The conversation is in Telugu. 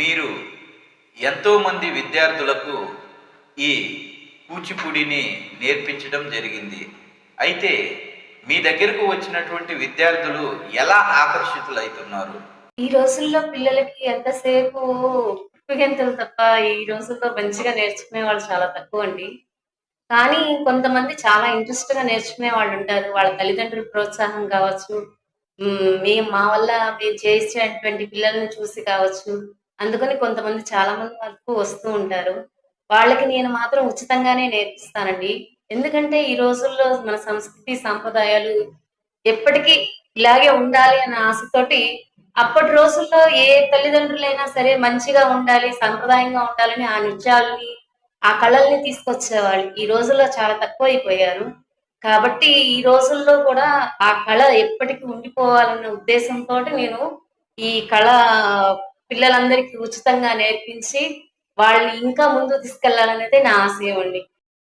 మీరు ఎంతోమంది విద్యార్థులకు ఈ కూచిపూడిని నేర్పించడం జరిగింది. అయితే మీ దగ్గరకు వచ్చినటువంటి విద్యార్థులు ఎలా ఆకర్షితులవుతున్నారు ఈ రోజుల్లో పిల్లలకి ఎంతసేపు ఉప్పిగంతులు తప్ప ఈ రోజుల్లో మంచిగా నేర్చుకునే వాళ్ళు చాలా తక్కువ అండి కానీ కొంతమంది చాలా ఇంట్రెస్ట్గా నేర్చుకునే వాళ్ళు ఉంటారు. వాళ్ళ తల్లిదండ్రుల ప్రోత్సాహం కావచ్చు. మేము మా వల్ల మేము చేసేటువంటి పిల్లల్ని చూసి కావచ్చు. అందుకని కొంతమంది చాలా మంది వరకు వస్తూ ఉంటారు. వాళ్ళకి నేను మాత్రం ఉచితంగానే నేర్పిస్తానండి. ఎందుకంటే ఈ రోజుల్లో మన సంస్కృతి సాంప్రదాయాలు ఎప్పటికీ ఇలాగే ఉండాలి అనే ఆశతోటి అప్పటి రోజుల్లో ఏ తల్లిదండ్రులైనా సరే మంచిగా ఉండాలి సంప్రదాయంగా ఉండాలని ఆ నృత్యాలని ఆ కళల్ని తీసుకొచ్చేవాళ్ళు. ఈ రోజుల్లో చాలా తక్కువ అయిపోయారు కాబట్టి ఈ రోజుల్లో కూడా ఆ కళ ఎప్పటికీ ఉండిపోవాలన్న ఉద్దేశంతో నేను ఈ కళ పిల్లలందరికీ ఉచితంగా నేర్పించి వాళ్ళని ఇంకా ముందు తీసుకెళ్ళాలనేది నా ఆశయం అండి.